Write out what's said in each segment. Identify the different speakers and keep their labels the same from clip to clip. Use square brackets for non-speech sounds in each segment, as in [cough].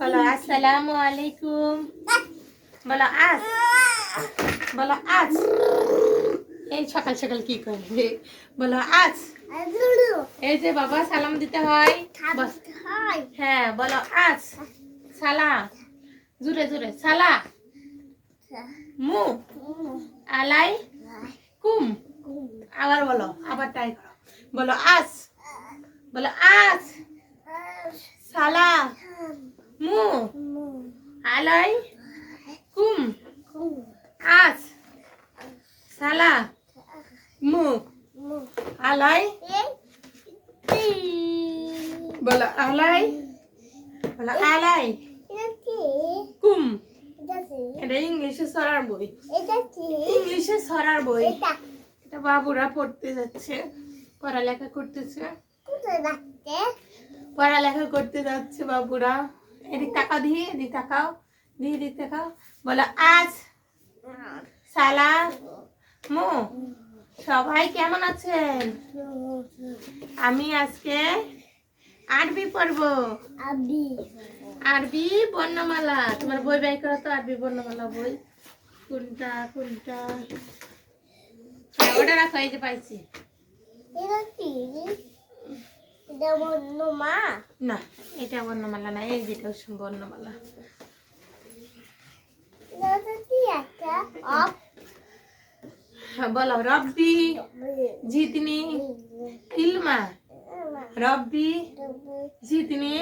Speaker 1: বলো আসসালামু আলাইকুম। বলো আজ। বলো আজ। এই সকাল সকাল কি করবে? বলো আজ। এই যে বাবা সালাম দিতে হয়। হ্যাঁ। বলো আজ। সালা জুড়ে জুড়ে। সালা। মু। আলাই। কুম। আবার বলো আবার ট্রাই করো। বলো আজ। বলো আজ। সালা মু। আলাই। কুম। আজ সালা মু। আলাই। বলো আলাই। বলো, আলাই। কুম। এটা ইংলিশে সরার বই। ইংলিশে সরার বই। এটা বাবুরা পড়তে যাচ্ছে, পড়ালেখা করতেছে। পড়ালেখা করতে যাচ্ছে বাবুরা। এদিক তাকাও দিয়ে এদিক তাকাও। দিয়ে এদিক তাকাও। বলো আজ সালা মো সবাই কেমন আছেন? আমি আজকে আরবি পড়ব। আরবি। আরবি বর্ণমালা। তোমার বই বাই করো তো আরবি বর্ণমালা বই। কোনটা কোনটা? হ্যাঁ, ওটা রাখো এই যে পাইছি। না এটা বর্ণমালা না এই যেটা বর্ণমালা। হ্যাঁ, বলো রব্বি জিতনি ইলমা। রব্বি জিতনি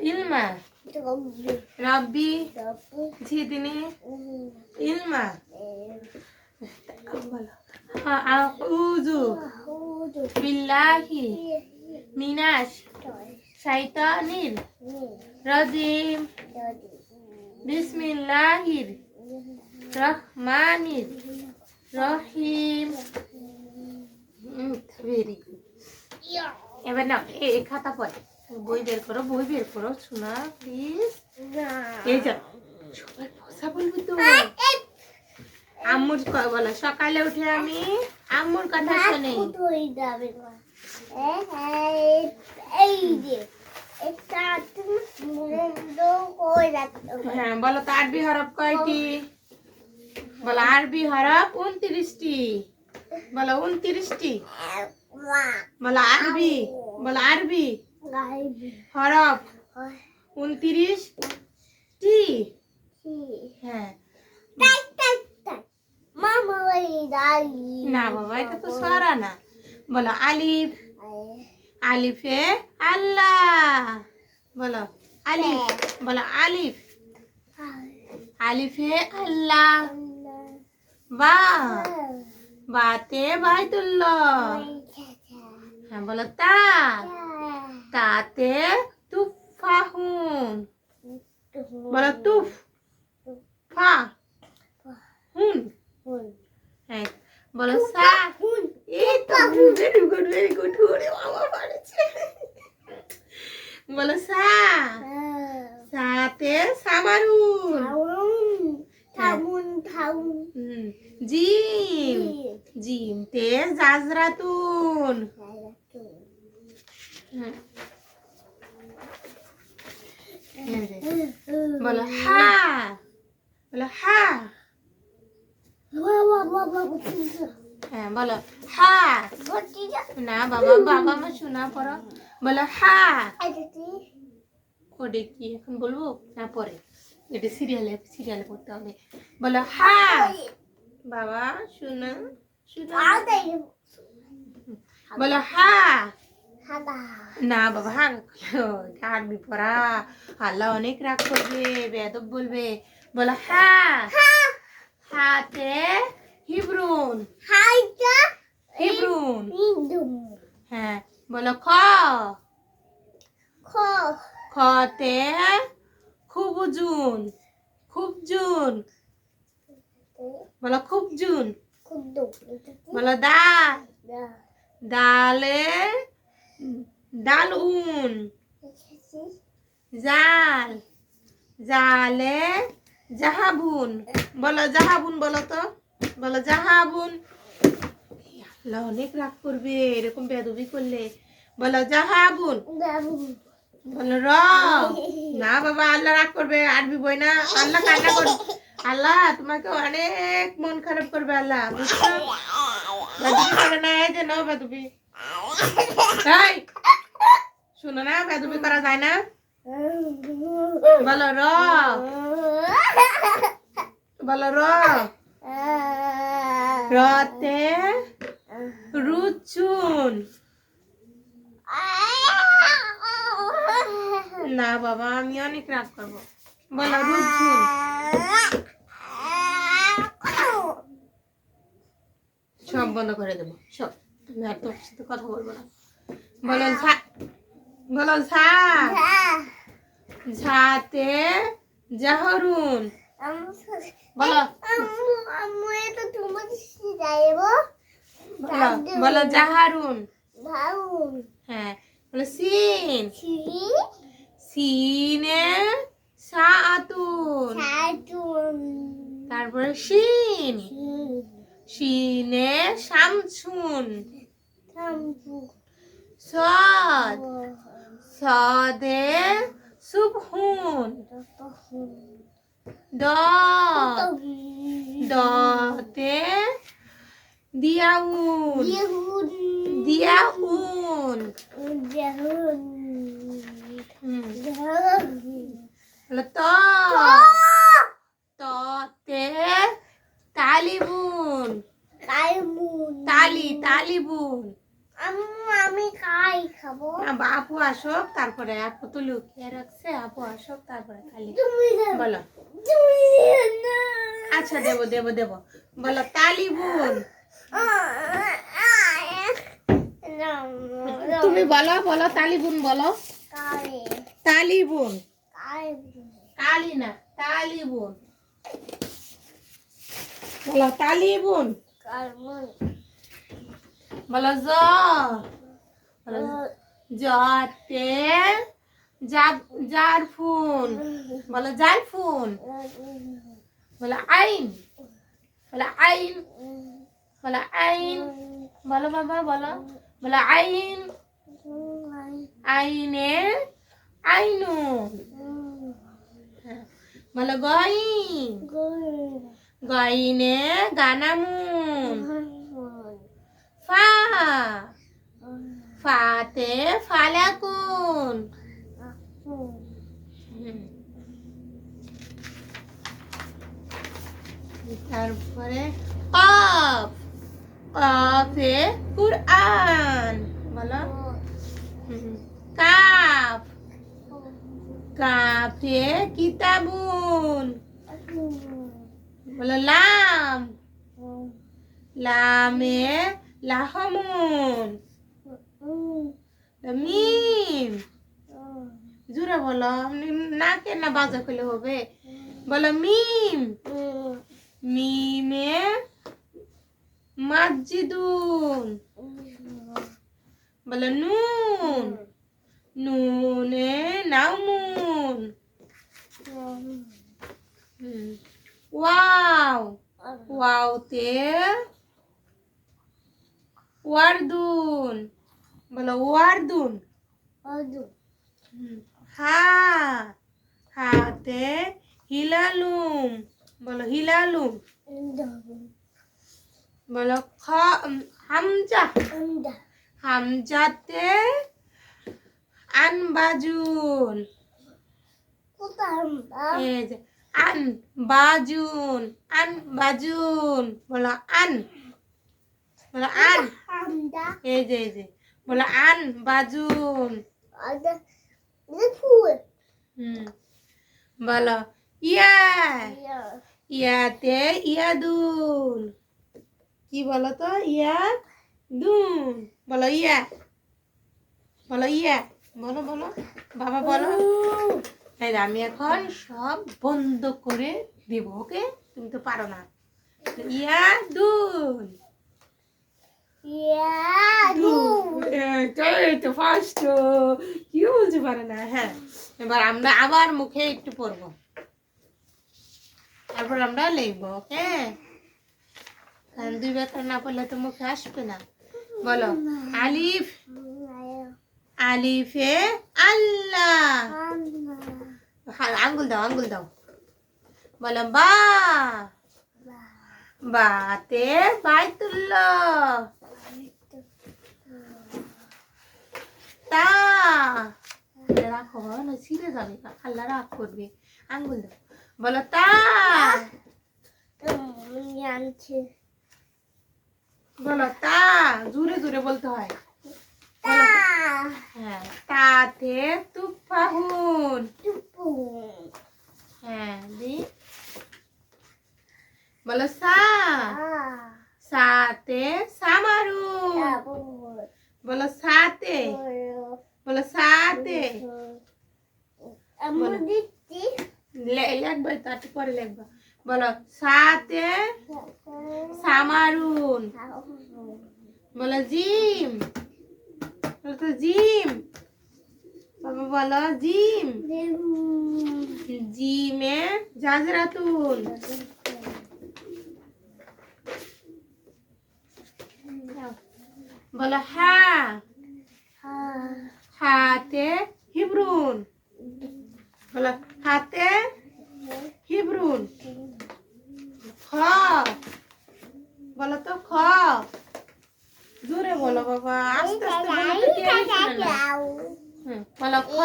Speaker 1: ইলমা। রব্বি। জিতনি ইলমা। বলো। আউযু বিল্লাহি। মিনাশ শাইতানির রাজিম, বিসমিল্লাহির রহমানির রহিম। ভেরি গুড এবার না এই খাতা পড়ে, বই বের করো, বই বের করো। শোনা প্লিজ এই যা, সবাই ভাষা বলবি তো। আম্মুর বলো, সকালে উঠে আমি আম্মুর কথা শুনি। হ্যাঁ বলো তো আরবি হরফ কয়টি? বলো আরবি হরফ উনত্রিশটি। বলো উনত্রিশটি। বলো আরবি বলো আরবি হরফ উনত্রিশ টি হ্যাঁ। না বাবা, এটা তো সরা না। বলো আলিফ আলিফে আল্লাহ। বলো আলিফ বলো আলিফ। আলিফে আল্লাহ। বা বাতে বাইতুল্লাহ। হ্যাঁ বলো তা। তাতে তুফাহুন। বলো তুফ। ফা। হুন। হ্যাঁ বলো সা এই তো ভেরি গুড ভেরি গুড ওরে বাবা পারেছে বলো সা সাতে সামারুন হুম, জিম। জিম। তে জাজরাতুন। হুম, এই যে, বলো হা বলো হা হ্যাঁ না, বাবা বাবা সিরিয়ালে পড়তে হবে। বলো, হা। বাবা, শোনা বলো, হা। না, বাবা, হা এটা পড়া। আল্লাহ অনেক রাগ করবে বেদব বলবে। বলো, হা। হাতে হিব্রুন। হিব্রুন। হ্যাঁ বলো খ। খ। খতে খুব জুন খুব জুন বলো খুব জুন বলো দালে ডাল উন জাল। জালে জাহাবুন, বলো জাহাবুন, বলো তো, বলো জাহাবুন। আল্লাহ অনেক রাগ করবে, এরকম বেদবি করলে। বলো জাহাবুন। বলো র না বাবা, আল্লাহ রাগ করবে, আরবি বই না, আল্লাহ কান্না করবে। আল্লাহ, তোমাকে অনেক মন খারাপ করবে আল্লাহ, বুঝছ? বেদবি না না, বেদবি করা যায় না? বলো র বলো, র। রতে রুচুন। না বাবা, আমি অনেক রাগ করব। বলো, রুচুন। সব বন্ধ করে দেবো, সব। তুমি আর তোমার সাথে কথা বলব না। বলো বলো, ঝা। ঝাতে জাহরুন বলো। বলো বলো জাহারুন হ্যাঁ বলো সিন। সিনে সাতুন। তারপরে শিন। শিনে শামসুন। সদ। সদে সুবহুন দ। দতে দিয়াউন। দিয়াউন। হুম হলো ত ততে তালিবুন তালি তালিবুন
Speaker 2: আমি খাই খাব
Speaker 1: না, আপু আসুক তারপরে আপু তো লুকিয়ে রাখছে আপু আসুক তারপরে তালি
Speaker 2: খাবে।
Speaker 1: বলো। আচ্ছা দেবো দেবো দেবো বলো তালি তালিবুন তুমি বলো বলো তালি তালিবুন বলো
Speaker 2: কারে,
Speaker 1: তালিবুন
Speaker 2: কারে,
Speaker 1: কালি না তালিবুন বলো তালিবুন
Speaker 2: কারবন।
Speaker 1: বলো জ বলো জতে জারফুন বলো জারফুন বলো আইন। বলো আইন। বলো আইন। বলো বাবা, বলো। বলো আইন। আইনে আইনুন হ্যাঁ। বলো গইন। গইনে গানামুন। ফা। ফাতে ফালাকুন। তারপরে কফ। কফে কুরআন। বলো। কাফ। কাফে কিতাবুন। বলো লাম। লামে লাহমুন। মিম জুড়ে বলো আপনি নাকে না বাজা করলে হবে? বলো, মিম। মিমে মসজিদুন। বলো, নুন। নুনে নামুন। ওয়াও। ওয়াওতে ওয়ারদুন। বলো ওয়ারদুন হুম। হা হাতে হিলালুম বলো হিলালুম বলো খ উম, হামজা হামজাতে আনবাজুন এই যে আন বাজুন আন বাজুন বলো আন বলো আন এই যে এই যে বলো আন বাজুন হুম বলো ইয়া ইয়াতে ইয়া ইয়াদুন কি বলো তো ইয়া দুন বলো ইয়া বলো ইয়া বলো বলো বাবা বলো আমি এখন সব বন্ধ করে দিব ওকে? তুমি তো পারো না। [laughs] ইয়া দুন এই তো ফার্স্ট কি বলতে পারে না? হ্যাঁ এবার আমরা আবার মুখে একটু পড়ব তারপর আমরা লিখব ওকে? কারণ করে না পড়লে তো মুখে আসবে না। বলো আলিফ? আলিফে আল্লাহ। আঙ্গুল দাও আঙ্গুল দাও। বলো বা। বাতে বাইতুল্লাহ। তা। রাখো না ছিঁড়ে যাবে আল্লাহ রাগ করবে। আঙ্গুল বলো তা।
Speaker 2: Yanchi.
Speaker 1: বলো তা জোরে জোরে বলতে হয়। হ্যাঁ তাতে তুফাহুন। হ্যাঁ দি। বলো সা. সাতে
Speaker 2: Tabu.
Speaker 1: বলো সাতে বলো সাতে লেখবা তো পরে লেখবা বলো সাতে সামারুন। বলো জিম। বলো জিম। বাবা বলো জিম। জিমে জাজরাতুন। বলো হ্যাঁ হাতে হিব্রুন। বলো হাতে হিব্রুন খ। বলো তো খ। জোরে বলো বাবা আস্তে আস্তে বলো খ।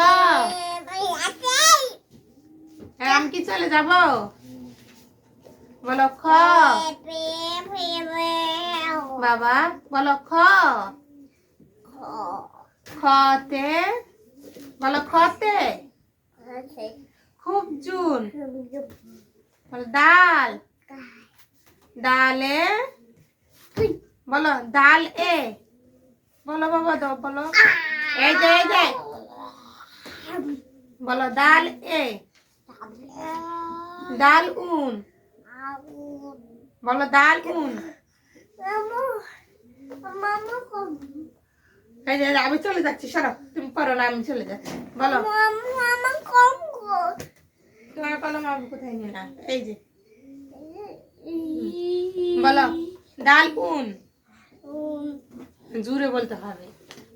Speaker 1: হ্যাঁ, আমি কি চলে যাব? বলো খ। বাবা বলো খ। খতে বলো খতে। খুব জুন বলো ডাল। ডালে? বলো ডাল এ। বলো বাবা দাও বলো। এই যে এই যে। বলো ডাল এ। ডাল উন। বলো ডাল উন। এই যে আমি চলে যাচ্ছি সরো। তুমি পারো না আমি চলে যাচ্ছি। বলো. তোমার কলম আমি কোথায় নিয়ে না এই যে। বলো ডাল উন জুড়ে বলতে হবে।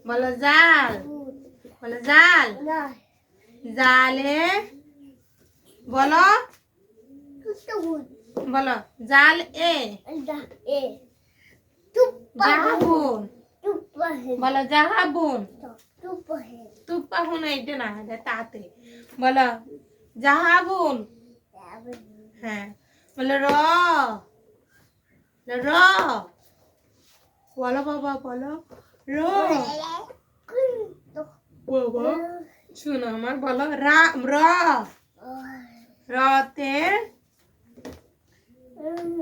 Speaker 1: বলো জাল। বলো জাল। জালে। বলো। বলো জাল এ। জাহাবুন বলো জাহাবুন। এইটা না, এটা তাতে। বলো, জাহাবুন। হ্যাঁ বলো, র। র। বলো, বাবা, বলো, র। বাবা শুনো, আমার বলো, রা, র। রতে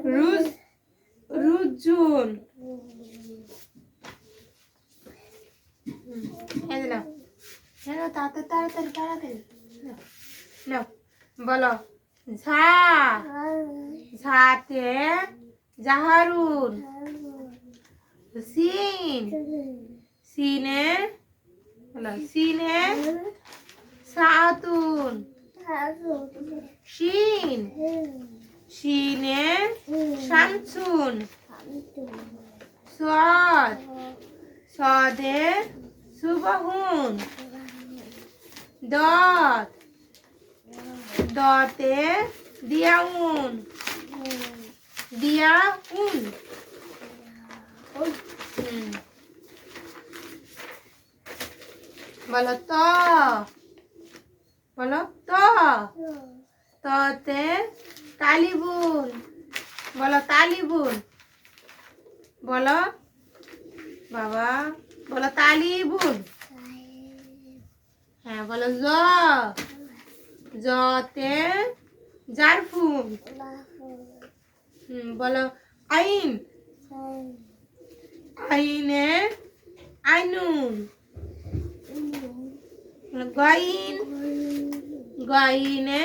Speaker 1: রুজ রুজুন এই নাও। নাও, তাড়াতাড়ি তাড়াতাড়ি তাড়াতাড়ি। নাও, বলো। ঝা ঝাতে জাহারুন। সিন। সিনে বলো সিনে সাতুন। শিন। শিনে শামসুন। সদ। সদে সুবহুন দত। দতে দিয়াউন দিয়াউন। বলো ত। বলো ত। ততে তালিবুন বলো তালিবুন বলো। বাবা। বলো তালিবুন হ্যাঁ বলো জ। জতে জারফুন। হুম, বলো আইন। আইনে আইনুন। গইন। গইনে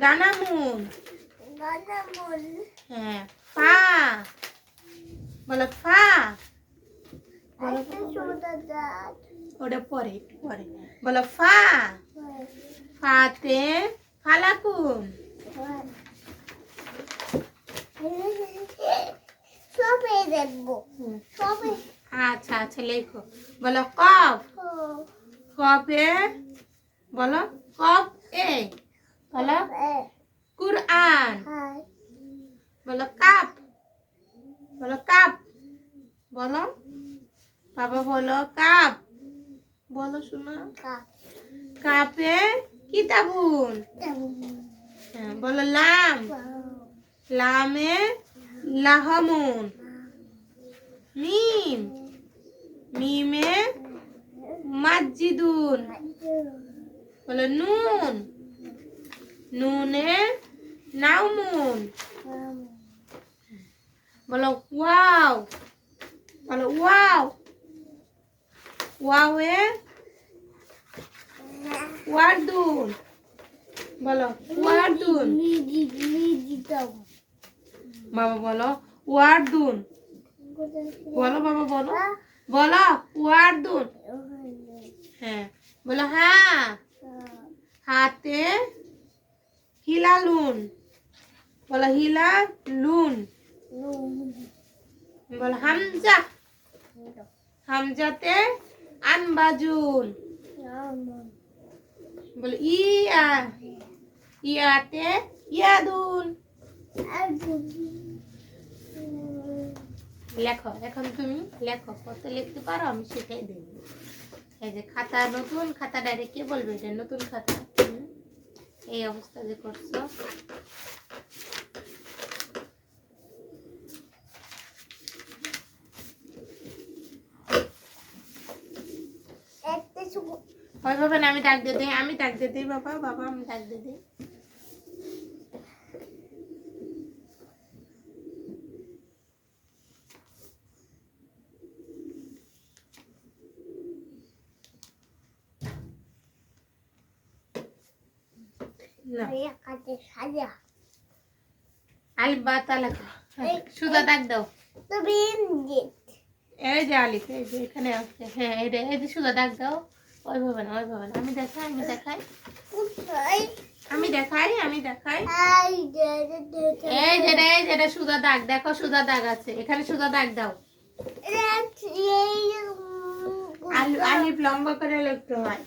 Speaker 1: গানামুন। হ্যাঁ পা বলো ফা। ওটা পরে পরে বলো ফা ফাতে
Speaker 2: সবে
Speaker 1: আচ্ছা আচ্ছা লেখো বলো কফ কপে বলো কপ এ বলো কুরআন বলো কাপ বলো কাপ বলো বাবা বলো কাপ। বলো শোনা। কাপে। কিতাবুন হ্যাঁ, বলো লাম। লামে লাহামুন। মিম। মিমে মাজিদুন বলো নুন। নুনে নাউমুন বলো ওয়াও। বলো ওয়াও। ওয়াওয়ে ওয়ার্দুন। বলো, ওয়ার্দুন। বাবা বলো, ওয়ার্দুন। বলো বাবা বলো। বলো, ওয়ার্দুন। হ্যাঁ বলো হ্যাঁ। হাতে হিলালুন। বলো হিলালুন। বলো হামজা। হামজাতে আনবাজুন বলো, ইয়া, ইয়াতে ইয়াদুন লেখো, এখন তুমি লেখো, কত লিখতে পারো, আমি সেটাই দেব। এই যে খাতা নতুন, খাতা ডাইরেক্ট কে বলবে এটা নতুন খাতা। এই অবস্থা যে করছ। ওইভাবে না আমি ডাক দিয়ে দিই আমি ডাক দিয়ে দিই বাবা বাবা আমি ডাক দিয়ে দিই। না। আলিফ বা তা লেখো হ্যাঁ, সুদা ডাক দাও এই যে আলিফ এই যে এখানে আছে। হ্যাঁ এই যে সুদা ডাক দাও। ওইভাবে না ওইভাবে না আমি দেখাই আমি দেখাই। আমি দেখাই আমি দেখাই। এই যে রে, এই যে রে সুদা দাগ। দেখো সুদা দাগ আছে। এখানে সুদা দাগ দাও। আলু আলিফ লম্বা করে লিখতে হয়।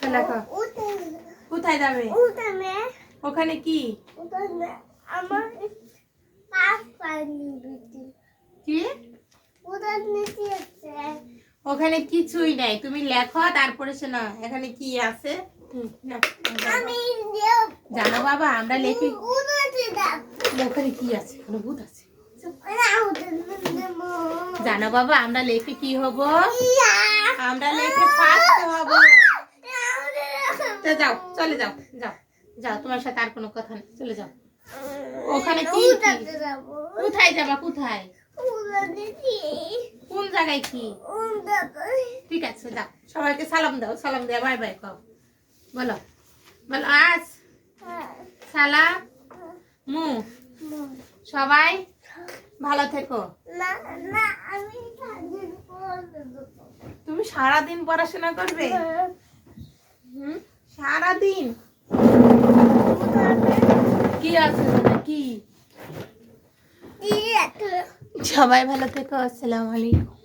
Speaker 1: তো লেখো কোথায় যাবে? ওখানে কি?
Speaker 2: আমার
Speaker 1: কি? ওখানে কিছুই নাই। তুমি লেখো তারপরে শোনা এখানে কি আছে? জানো বাবা আমরা লেখি ওখানে কি আছে? ভূত আছে। জানো বাবা আমরা লেখে কি হব? আমরা লেখে ফার্স্ট হব। যাও চলে যাও যাও। যাও তোমার সাথে আর কোনো কথা নেই। চলে যাও। ওখানে কি কোথায় যাবা? কোথায় কোন জায়গায় কি? ঠিক আছে যাও সবাইকে সালাম দাও সালাম দেয়া বাই বাই কও। বলো বলো আজ? সালাম? মু? সবাই? ভালো থেকো। তুমি সারাদিন পড়াশোনা করবে? হুম সারাদিন? কি আছে ওখানে? কি সবাই ভালো থেকো আসসালামু আলাইকুম